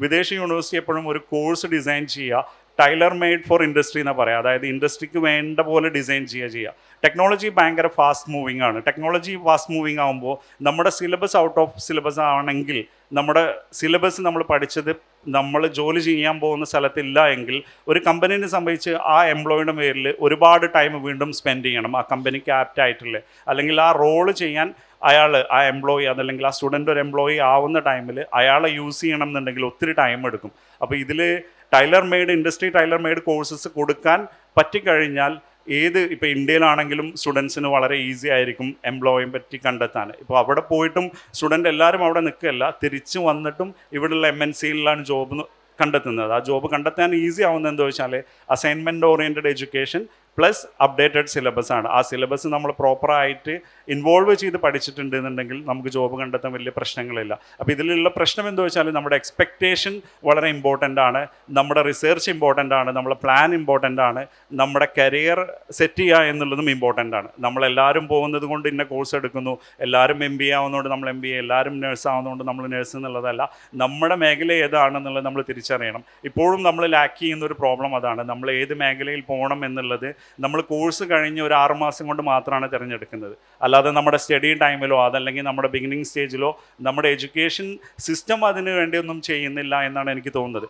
വിദേശ യൂണിവേഴ്സിറ്റി എപ്പോഴും ഒരു കോഴ്സ് ഡിസൈൻ ചെയ്യുക. ടൈലർ മെയ്ഡ് ഫോർ ഇൻഡസ്ട്രി എന്ന് പറയാം. അതായത് ഇൻഡസ്ട്രിക്ക് വേണ്ട പോലെ ഡിസൈൻ ചെയ്യുക ചെയ്യുക. ടെക്നോളജി ഭയങ്കര ഫാസ്റ്റ് മൂവിങ് ആണ്. ടെക്നോളജി ഫാസ്റ്റ് മൂവിങ് ആകുമ്പോൾ നമ്മുടെ സിലബസ് ഔട്ട് ഓഫ് സിലബസ് ആണെങ്കിൽ നമ്മുടെ സിലബസ് നമ്മൾ പഠിച്ചത് നമ്മൾ ജോലി ചെയ്യാൻ പോകുന്ന സ്ഥലത്തില്ല എങ്കിൽ ഒരു കമ്പനീനെ സംബന്ധിച്ച് ആ എംപ്ലോയിയുടെ പേരിൽ ഒരുപാട് ടൈം വീണ്ടും സ്പെൻഡ് ചെയ്യണം. ആ കമ്പനിക്ക് ആപ്റ്റ് ആയിട്ടുള്ള അല്ലെങ്കിൽ ആ റോൾ ചെയ്യാൻ അയാൾ ആ എംപ്ലോയി അതല്ലെങ്കിൽ ആ സ്റ്റുഡന്റ് ഒരു എംപ്ലോയി ആവുന്ന ടൈമിൽ അയാളെ യൂസ് ചെയ്യണം എന്നുണ്ടെങ്കിൽ ഒത്തിരി ടൈം എടുക്കും. അപ്പോൾ ഇതിൽ tailor made industry tailor made courses കൊടുക്കാൻ പറ്റിക്കഴിഞ്ഞാൽ ഏത് ഇപ്പോൾ ഇന്ത്യയിലാണെങ്കിലും സ്റ്റുഡൻസിന് വളരെ ഈസി ആയിരിക്കും എംപ്ലോയെ പറ്റി കണ്ടെത്താൻ. ഇപ്പോൾ അവിടെ പോയിട്ടും സ്റ്റുഡന്റ് എല്ലാവരും അവിടെ നിൽക്കുകയല്ല തിരിച്ചു വന്നിട്ടും ഇവിടെയുള്ള എം എൻ സിയിലാണ് ജോബ് കണ്ടെത്തുന്നത്. ആ ജോബ് കണ്ടെത്താൻ ഈസി ആവുന്നത് എന്താ വെച്ചാൽ assignment oriented education plus updated syllabus ആണ്. ആ സിലബസ് നമ്മൾ പ്രോപ്പറായിട്ട് ഇൻവോൾവ് ചെയ്ത് പഠിച്ചിട്ടുണ്ട് എന്നുണ്ടെങ്കിൽ നമുക്ക് ജോബ് കണ്ടെത്താൻ വലിയ പ്രശ്നങ്ങളില്ല. അപ്പോൾ ഇതിലുള്ള പ്രശ്നം എന്താ വെച്ചാൽ നമ്മുടെ എക്സ്പെക്റ്റേഷൻ വളരെ ഇമ്പോർട്ടന്റ് ആണ്. നമ്മുടെ റിസർച്ച് ഇമ്പോർട്ടന്റ് ആണ്. നമ്മുടെ പ്ലാൻ ഇമ്പോർട്ടന്റ് ആണ്. നമ്മുടെ കരിയർ സെറ്റ് ചെയ്യുക എന്നുള്ളതും ഇമ്പോർട്ടന്റ് ആണ്. നമ്മളെല്ലാവരും പോകുന്നത് കൊണ്ട് ഇന്ന കോഴ്സ് എടുക്കുന്നു. എല്ലാവരും എം ബി ആവുന്നതുകൊണ്ട് നമ്മൾ എം ബി എ എല്ലാവരും നേഴ്സ് ആവുന്നതുകൊണ്ട് നമ്മൾ നേഴ്സ് എന്നുള്ളതല്ല. നമ്മുടെ മേഖല ഏതാണെന്നുള്ളത് നമ്മൾ തിരിച്ചറിയണം. ഇപ്പോഴും നമ്മൾ ലാക്ക് ചെയ്യുന്ന ഒരു പ്രോബ്ലം അതാണ്. നമ്മൾ ഏത് മേഖലയിൽ പോകണം എന്നുള്ളത് നമ്മൾ കോഴ്സ് കഴിഞ്ഞ് ഒരു ആറ് മാസം കൊണ്ട് മാത്രമാണ് തിരഞ്ഞെടുക്കുന്നത്. അല്ലാതെ നമ്മുടെ സ്റ്റഡി ടൈമിലോ അതല്ലെങ്കിൽ നമ്മുടെ ബിഗിനിങ് സ്റ്റേജിലോ നമ്മുടെ എഡ്യൂക്കേഷൻ സിസ്റ്റം അതിന് വേണ്ടിയൊന്നും ചെയ്യുന്നില്ല എന്നാണ് എനിക്ക് തോന്നുന്നത്.